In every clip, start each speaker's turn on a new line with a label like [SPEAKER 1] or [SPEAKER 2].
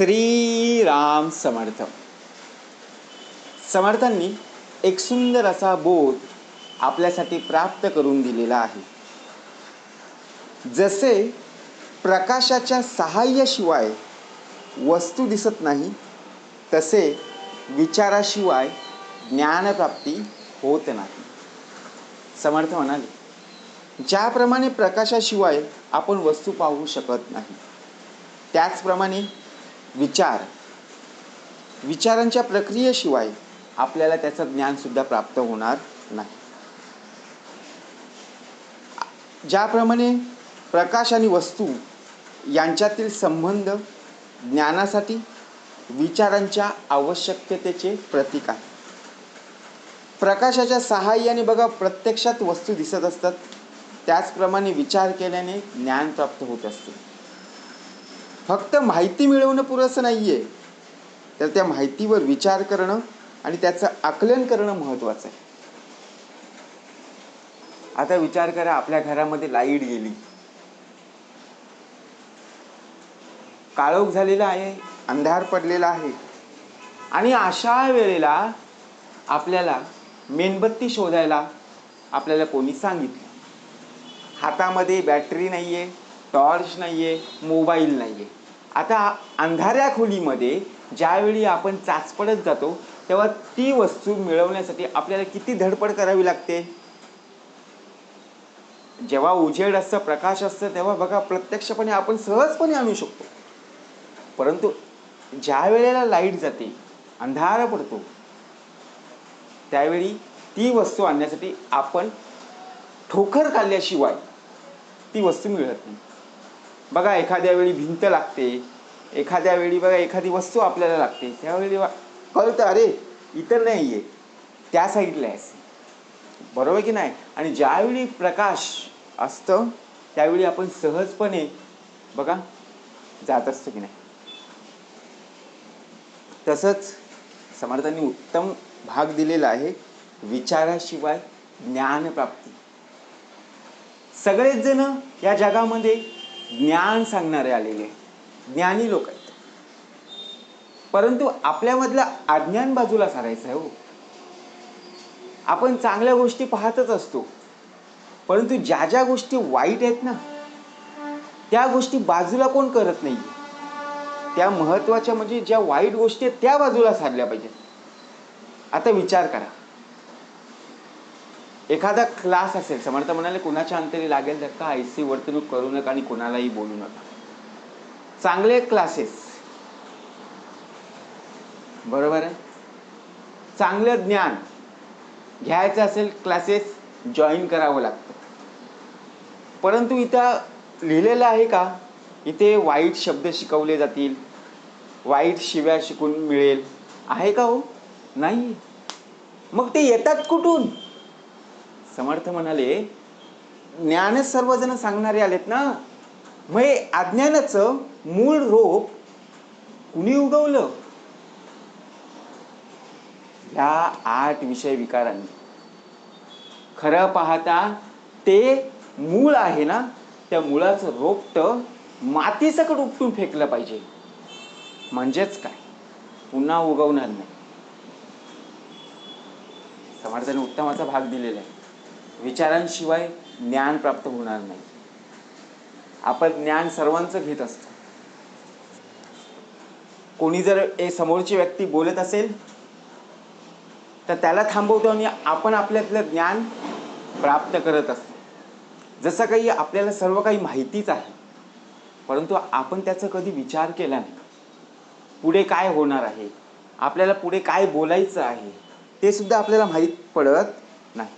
[SPEAKER 1] श्रीराम समर्थ. समर्थांनी एक सुंदर असा बोध आपल्यासाठी प्राप्त करून दिलेला आहे. जसे प्रकाशाच्या सहाय्याशिवाय वस्तू दिसत नाही तसे विचाराशिवाय ज्ञानप्राप्ती होत नाही. समर्थ म्हणाले ज्याप्रमाणे प्रकाशाशिवाय आपण वस्तू पाहू शकत नाही त्याचप्रमाणे विचार. विचारांच्या प्रक्रियेशिवाय आपल्याला त्याचं ज्ञानसुद्धा प्राप्त होणार नाही. ज्याप्रमाणे प्रकाश आणि वस्तू यांच्यातील संबंध ज्ञानासाठी विचारांच्या आवश्यकतेचे प्रतीक आहे. प्रकाशाच्या सहाय्याने बघा प्रत्यक्षात वस्तू दिसत असतात. त्याचप्रमाणे विचार केल्याने ज्ञान प्राप्त होत असते. फक्त माहिती मिळवणं पुरेसं नाही आहे तर त्या माहितीवर विचार करणं आणि त्याचं आकलन करणं महत्त्वाचं आहे. आता विचार करा आपल्या घरामध्ये लाइट गेली. काळोख झालेला आहे अंधार पडलेला आहे. आणि अशा वेळेला आपल्याला मेणबत्ती शोधायला आपल्याला कोणी सांगितलं? हातामध्ये बॅटरी नाही आहे टॉर्च नाही आहे मोबाईल नाही आहे आता अंधाऱ्या खोलीमध्ये ज्यावेळी आपण चाचपडत जातो तेव्हा ती वस्तू मिळवण्यासाठी आपल्याला किती धडपड करावी लागते? जेव्हा उजेड असतं प्रकाश असतं तेव्हा बघा प्रत्यक्षपणे आपण सहजपणे आणू शकतो. परंतु ज्या वेळेला लाइट जाते अंधार पडतो त्यावेळी ती वस्तू आणण्यासाठी आपण ठोकर खाल्ल्याशिवाय ती वस्तू मिळत नाही. बघा एखाद्या वेळी भिंत लागते. एखाद्या वेळी बघा एखादी वस्तू आपल्याला लागते. त्यावेळी कळतं अरे इतर नाही आहे त्या साईडला आहे बरोबर की नाही? आणि ज्यावेळी प्रकाश असतं त्यावेळी आपण सहजपणे बघा जात असतो की नाही? तसंच समर्थांनी उत्तम भाग दिलेला आहे विचाराशिवाय ज्ञानप्राप्ती सगळेच जण या जगामध्ये ज्ञान सांगणारे आलेले. ज्ञानी लोक आहेत. परंतु आपल्यामधलं अज्ञान बाजूला सारायचं आहे हो. आपण चांगल्या गोष्टी पाहतच असतो. परंतु ज्या ज्या गोष्टी वाईट आहेत ना त्या गोष्टी बाजूला कोण करत नाही त्या महत्त्वाच्या म्हणजे ज्या वाईट गोष्टी आहेत त्या बाजूला सारल्या पाहिजेत. आता विचार करा. एखादा क्लास असेल समर्थ म्हणाले कुणाच्या अंतरी लागेल तर का सी वर्तणूक करू नका आणि कुणालाही बोलू नका? चांगले क्लासेस बरोबर आहे? चांगलं ज्ञान. घ्यायचं असेल क्लासेस जॉईन करावं लागतं. परंतु इथं लिहिलेलं आहे का? इथे वाईट शब्द शिकवले जातील. वाईट शिव्या शिकून मिळेल. आहे का हो? नाही मग ते येतात कुठून? समर्थ म्हणाले ज्ञानच सर्वजण सांगणारे आलेत ना? मग हे अज्ञानाचं मूळ रोप कुणी उगवलं? ह्या आठ विषय विकारांनी. खरं पाहता ते मूळ आहे ना? त्या मुळाचं रोपट मातीसकट उपटून फेकलं पाहिजे. म्हणजेच काय? पुन्हा उगवणार नाही. समर्थाने उत्तमाचा भाग दिलेला आहे. विचारांशिवाय ज्ञान प्राप्त होणार नाही. आपण ज्ञान सर्वांचं घेत असतो. कोणी जर ए समोरची व्यक्ती बोलत असेल तर त्याला थांबवतो आणि आपण आपल्यातलं ज्ञान प्राप्त करत असतो. जसं काही आपल्याला सर्व काही माहितीच आहे परंतु आपण त्याचा कधी विचार केला नाही. पुढे काय होणार आहे? आपल्याला पुढे काय बोलायचं आहे? ते सुद्धा आपल्याला माहीत पडत नाही.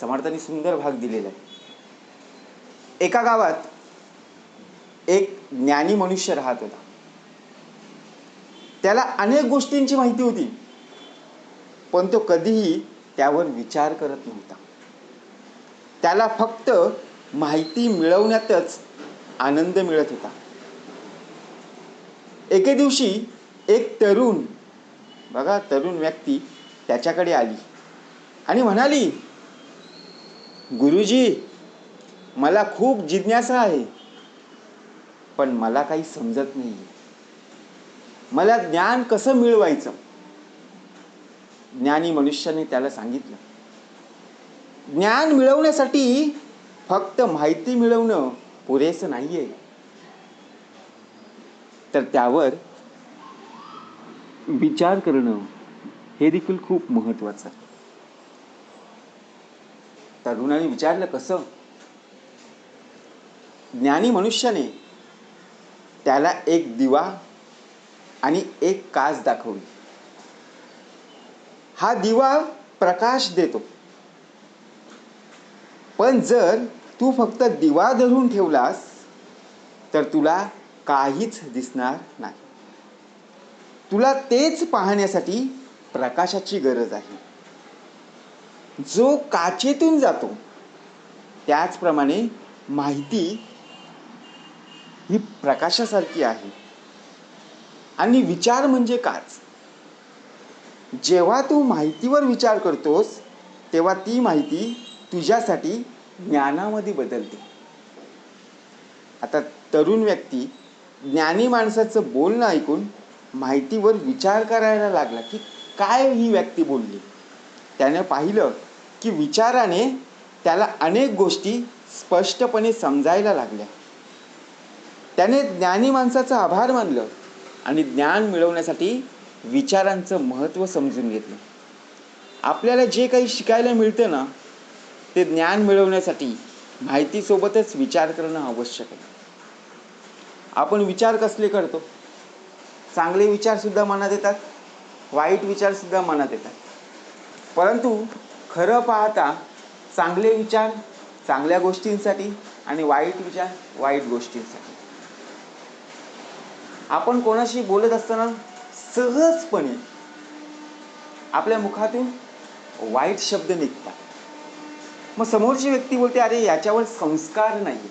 [SPEAKER 1] समर्थांनी सुंदर भाग दिलेला आहे. एका गावात एक ज्ञानी मनुष्य राहत होता. त्याला अनेक गोष्टींची माहिती होती पण तो कधीही त्यावर विचार करत नव्हता. त्याला फक्त माहिती मिळवण्यातच आनंद मिळत होता. एके दिवशी एक तरुण बघा तरुण व्यक्ती त्याच्याकडे आली आणि म्हणाली गुरुजी मला खूप जिज्ञासा आहे पण मला काही समजत नाही मला ज्ञान कसं मिळवायचं? ज्ञानी मनुष्याने त्याला सांगितलं. ज्ञान मिळवण्यासाठी फक्त माहिती मिळवणं पुरेसं नाहीये. तर त्यावर विचार करणं हे देखील खूप महत्वाचं आहे. तरुणाने विचारलं कसं? ज्ञानी मनुष्याने त्याला एक दिवा आणि एक कास दाखवली. हा दिवा प्रकाश देतो. पण जर तू फक्त दिवा धरून ठेवलास तर तुला काहीच दिसणार नाही. तुला तेच पाहण्यासाठी प्रकाशाची गरज आहे. जो काचेतून जातो त्याचप्रमाणे माहिती ही प्रकाशासारखी आहे. आणि विचार म्हणजे काच. जेव्हा तू माहितीवर विचार करतोस तेव्हा ती माहिती तुझ्यासाठी ज्ञानामध्ये बदलते. आता तरुण व्यक्ती ज्ञानी माणसाचं बोलणं ऐकून माहितीवर विचार करायला लागला की काय ही व्यक्ती बोलली? त्याने पाहिलं की विचाराने त्याला अनेक गोष्टी स्पष्टपणे समजायला लागल्या. त्याने ज्ञानी माणसाचं आभार मानलं आणि ज्ञान मिळवण्यासाठी विचारांचं महत्त्व समजून घेतलं. आपल्याला जे काही शिकायला मिळतं ना ते ज्ञान मिळवण्यासाठी माहितीसोबतच विचार करणं आवश्यक आहे. आपण विचार कसले करतो? चांगले विचारसुद्धा मनात येतात वाईट विचारसुद्धा मनात येतात. परंतु खरं पाहता चांगले विचार चांगल्या गोष्टींसाठी आणि वाईट विचार वाईट गोष्टींसाठी. आपण कोणाशी बोलत असताना सहजपणे आपल्या मुखातून वाईट शब्द निघतात. मग समोरची व्यक्ती बोलते अरे याच्यावर संस्कार नाही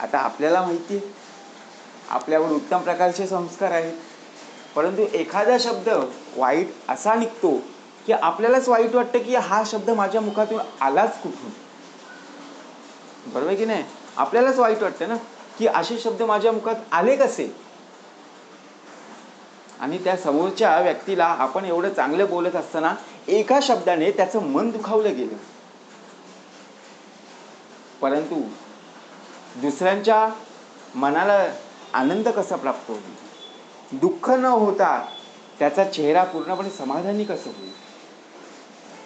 [SPEAKER 1] आता आपल्याला माहिती आहे आपल्यावर उत्तम प्रकारचे संस्कार आहेत. परंतु एखादा शब्द वाईट असा निघतो की आपल्यालाच वाईट वाटतं की हा शब्द माझ्या मुखातून आलाच कुठून? बरोबर आहे की नाही? आपल्यालाच वाईट वाटतं ना की असे शब्द माझ्या मुखात आले कसे? आणि त्या समोरच्या व्यक्तीला आपण एवढं चांगलं बोलत असताना एका शब्दाने त्याचं मन दुखावलं गेलं. परंतु दुसऱ्यांच्या मनाला आनंद कसा प्राप्त होईल? दुःख न होता त्याचा चेहरा पूर्णपणे समाधानी कसं होईल?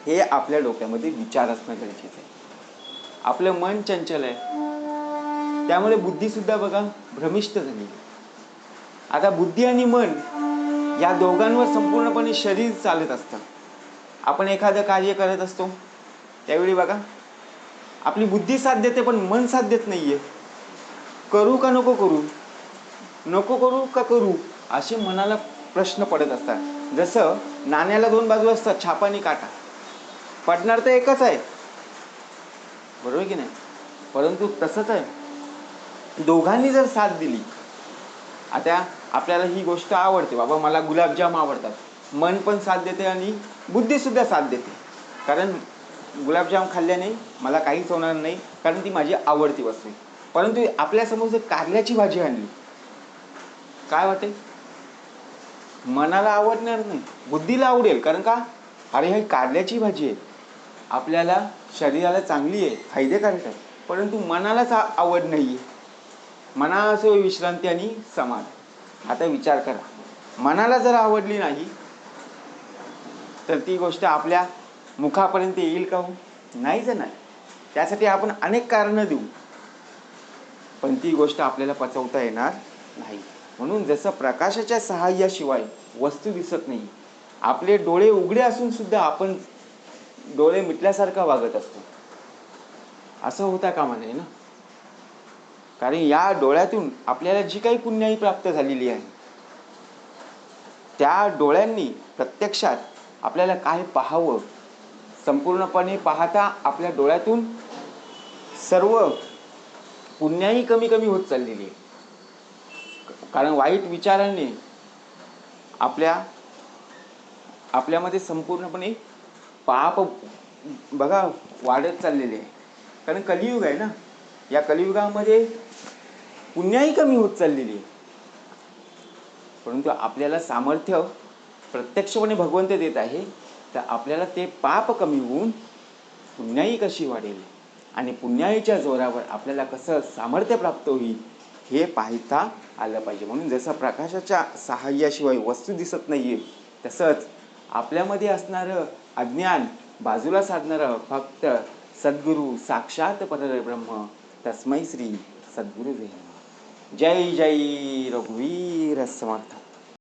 [SPEAKER 1] हे आपल्या डोक्यामध्ये विचार असणं गरजेचं आहे. आपलं मन चंचल आहे. त्यामुळे बुद्धी सुद्धा बघा भ्रमिष्ट झाली. आता बुद्धी आणि मन या दोघांवर संपूर्णपणे शरीर चालत असतं. आपण एखादं कार्य करत असतो. त्यावेळी बघा आपली बुद्धी साथ देते पण मन साथ देत आहे करू का नको करू? नको करू का करू? असे मनाला प्रश्न पडत असतात. जसं नाण्याला दोन बाजू असतात छापा आणि काटा. पडणार तर एकच आहे. बरोबर की नाही? परंतु तसंच आहे. दोघांनी जर साथ दिली आता आपल्याला ही गोष्ट आवडते. बाबा मला गुलाबजाम आवडतात. मन पण साथ देते आणि बुद्धीसुद्धा साथ देते. कारण गुलाबजाम खाल्ल्याने मला काहीच होणार नाही कारण ती माझी आवडती वस्तू आहे. परंतु आपल्यासमोर जर कारल्याची भाजी आणली काय वाटेल? मनाला आवडणार नाही बुद्धीला आवडेल. कारण का? अरे हे कारल्याची भाजी आहे. आपल्याला शरीराला चांगली आहे फायदेकारक आहे. परंतु मनालाच आवड नाही आहे मना असो विश्रांती आणि समाधान आता विचार करा. मनाला जर आवडली नाही तर ती गोष्ट आपल्या मुखापर्यंत येईल का हो? जर नाही. त्यासाठी आपण अनेक कारणं देऊ. पण ती गोष्ट आपल्याला पचवता येणार नाही. म्हणून जसं प्रकाशाच्या सहाय्याशिवाय वस्तू दिसत नाही आपले डोळे उघडे असून सुद्धा आपण डोळे मिटल्यासारखा वागत असतो. असं होता कामा नये ना? कारण या डोळ्यातून आपल्याला जी काही पुण्याई प्राप्त झालेली आहे त्या डोळ्यांनी प्रत्यक्षात आपल्याला काय पाहावं? संपूर्णपणे पाहता आपल्या डोळ्यातून सर्व पुण्याही कमी कमी होत चाललेली आहे. कारण वाईट विचारांनी आपल्या आपल्यामध्ये संपूर्णपणे पाप बघा वाढत चाललेले आहे. कारण कलियुग आहे ना. या कलियुगामध्ये पुण्याही कमी होत चाललेली आहे. परंतु आपल्याला सामर्थ्य प्रत्यक्षपणे भगवंत देत आहे तर आपल्याला ते पाप कमी होऊन पुण्याई कशी वाढेल? आणि पुण्याईच्या जोरावर आपल्याला कसं सामर्थ्य प्राप्त होईल हे पाहता आलं पाहिजे. म्हणून जसं प्रकाशाच्या सहाय्याशिवाय वस्तू दिसत नाही आहे तसंच आपल्यामध्ये असणारं अज्ञान बाजूला साधणारं फक्त सद्गुरू साक्षात परब्रह्म तस्मै श्री सद्गुरुदेव जय जय रघुवीर समर्थ